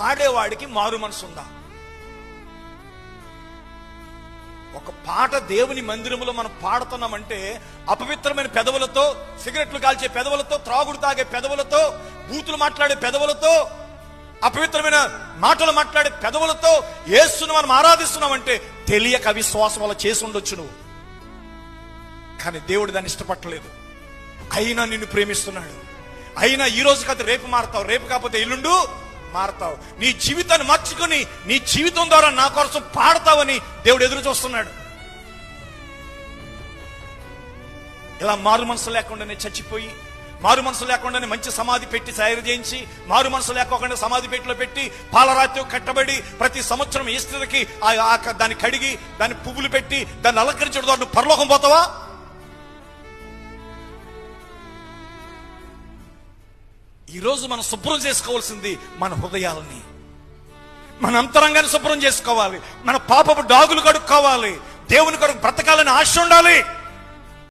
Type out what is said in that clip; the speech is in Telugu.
పాడేవాడికి మారు మనసు ఉందా? ఒక పాట దేవుని మందిరములో మనం పాడుతున్నామంటే అపవిత్రమైన పెదవులతో సిగరెట్లు కాల్చే పెదవులతో త్రాగుడు తాగే పెదవులతో బూతులు మాట్లాడే పెదవులతో అపవిత్రమైన మాటలు మాట్లాడే పెదవులతో ఏసును మనం ఆరాధిస్తున్నామంటే తెలియక అవిశ్వాసం వల్ల చేసి ఉండొచ్చు నువ్వు. కానీ దేవుడు దాన్ని ఇష్టపట్టలేదు. అయినా నిన్ను ప్రేమిస్తున్నాడు. అయినా ఈ రోజు కాదు రేపు మారతావు. రేపు కాకపోతే ఎల్లుండు మారతావు. నీ జీవితాన్ని మార్చుకొని నీ జీవితం ద్వారా నా కోసం పాడతావని దేవుడు ఎదురు చూస్తున్నాడు. ఇలా మారు మనసు లేకుండానే చచ్చిపోయి మారు మనసు లేకుండానే మంచి సమాధి పెట్టి తయారు చేయించి మారు మనసు లేకోకుండా సమాధి పెట్టిలో పెట్టి పాలరాతి కట్టబడి ప్రతి సంవత్సరం ఈస్టర్కి ఆ ఆ- దాన్ని కడిగి దాన్ని పువ్వులు పెట్టి దాన్ని అలంకరించడం ద్వారా నువ్వు పరలోకం పోతావా? ఈరోజు మనం శుభ్రం చేసుకోవాల్సింది మన హృదయాలని. మన అంతరంగాన్ని శుభ్రం చేసుకోవాలి. మన పాపపు డాగులు కడుక్కోవాలి. దేవుని కొరకు బ్రతకాలని ఆశ ఉండాలి.